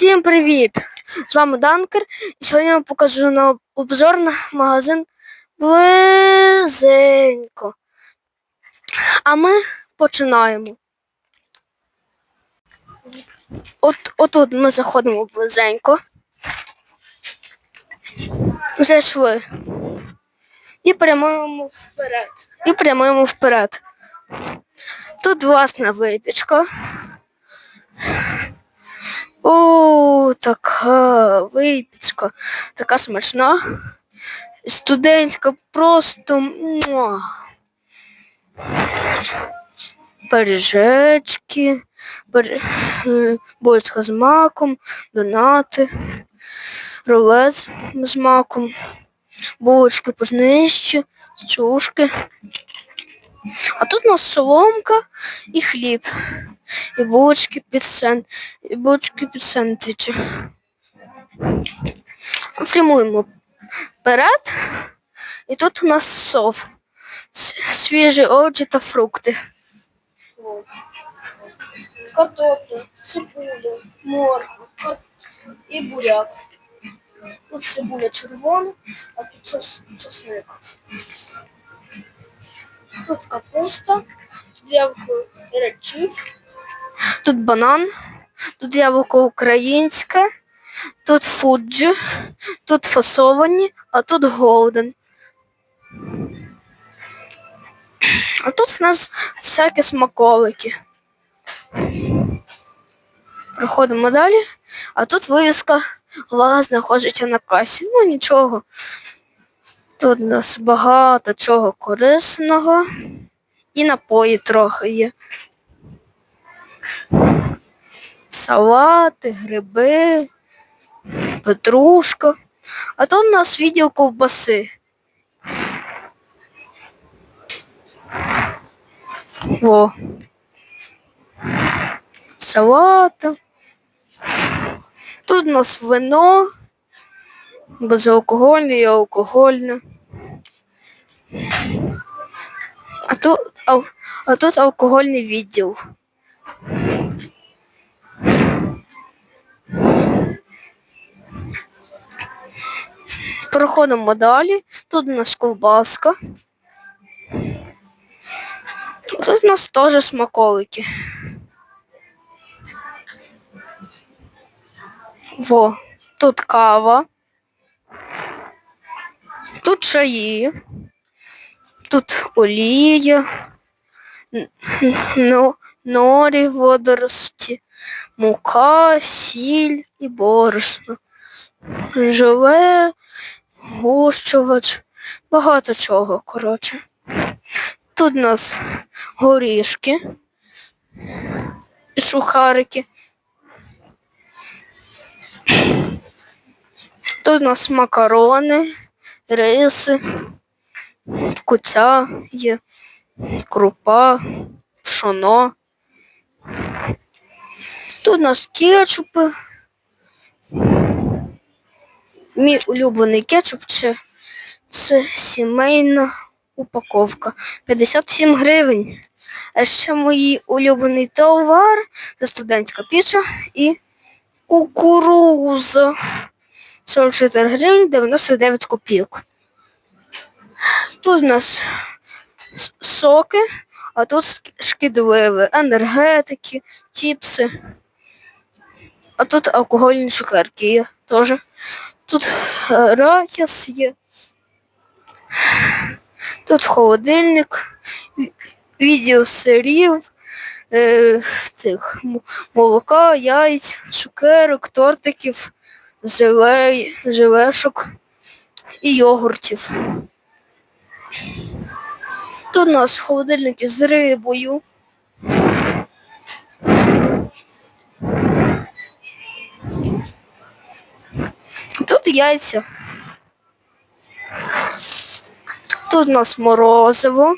Всім привіт! З вами Данкер. І сьогодні я вам покажу на обзор на магазин Близенько. А ми починаємо. От отут ми заходимо близенько. Зайшли. І прямуємо вперед. І прямуємо вперед. Тут власна випічка. О, така випічка, така смачна. Студентська просто. Пиріжечки, пир... е, булочка з маком, донати, рулет з маком, булочки познижчі, чушки. А тут у нас соломка і хліб, і булочки під сен, і булочки під сендвічі. Прямуємо вперед, і тут у нас сов, свіжі овочі та фрукти. Картопля, цибуля, морква і буряк. Тут цибуля червона, а тут час... часник. Тут капуста, яблуко речів, тут банан, тут яблуко українське, тут фуджі, тут фасовані, а тут голден. А тут у нас всякі смаколики. Проходимо далі, а тут вивіска вага знаходиться на касі. Ну нічого. Тут у нас багато чого корисного. І напої трохи є. Салати, гриби, петрушка. А тут у нас відділ ковбаси. Во. Салата. Тут у нас вино, безалкогольне і алкогольне. А тут, ал- а тут алкогольний відділ. Проходимо далі. Тут у нас ковбаска. Тут у нас теж смаколики. Во, тут кава. Тут чаї. Тут олія, норі, водорості, мука, сіль і борошно. Живе, гущувач, багато чого, коротше. Тут у нас горішки і сухарики. Тут у нас макарони, риси, куця є, крупа, пшоно. Тут у нас кетчупи. Мій улюблений кетчуп це, це сімейна упаковка. 57 гривень. А ще мій улюблений товар це студентська піча і кукуруза. 44 гривні 99 копійок. Тут у нас соки, а тут шкідливі, енергетики, чіпси. А тут алкогольні цукерки є теж. Тут е, ракіс є. Тут холодильник, ві- відділ сирів, е, цих молока, яйць, цукерок, тортиків, желе, желешок і йогуртів. Тут у нас холодильники з рибою. Яйця. Тут у нас морозиво.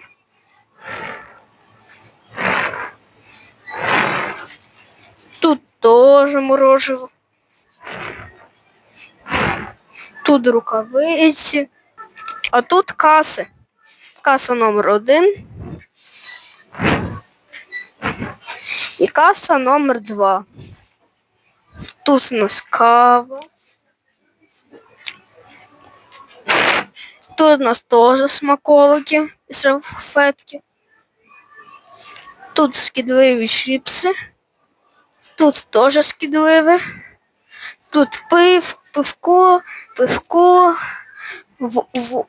Тут теж морозиво. Тут рукавиці. А тут каси. Каса номер один. І каса номер два. Тут у нас кава. Тут у нас теж смаколики і салфетки. Тут скидливі чіпси. Тут теж скидливе. Тут пив, пивко, пивко, в, в,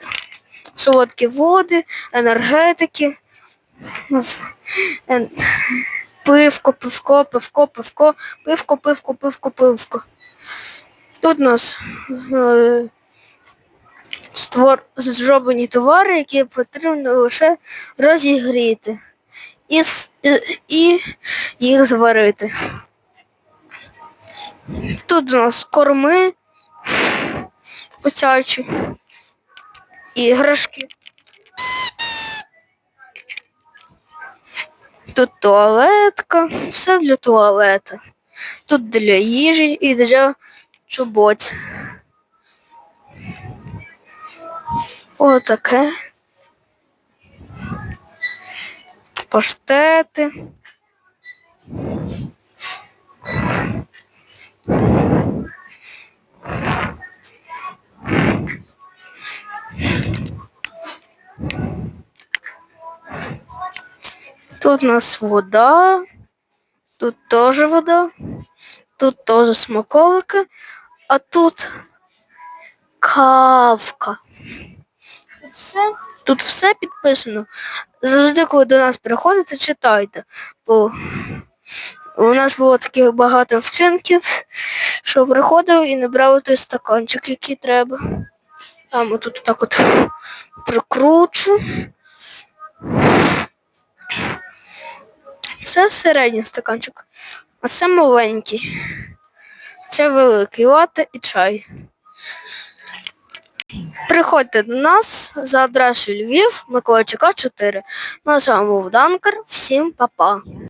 солодкі води, енергетики. ен- Пивко, пивко, пивко, пивко, пивко, пивко, пивко, пивко. Тут у нас е, створ, зроблені товари, які потрібно лише розігріти і, і, і їх зварити. Тут у нас корми котячі, іграшки. Тут туалетка, все для туалета. Тут для їжі і для чобот. Отаке. Паштети. Тут у нас вода, тут тоже вода, тут тоже смаколики, а тут кавка. Все. Тут все підписано. Завжди, коли до нас приходите, читайте. Бо у нас було таких багато вчинків, що приходив і не брав той стаканчик, який треба. А ми тут так от прикручу. Це середній стаканчик, а це маленький. Це великий лати і чай. Приходьте до нас за адресою Львів, Миколайчука 4. На вами був Данкер. Всім па-па.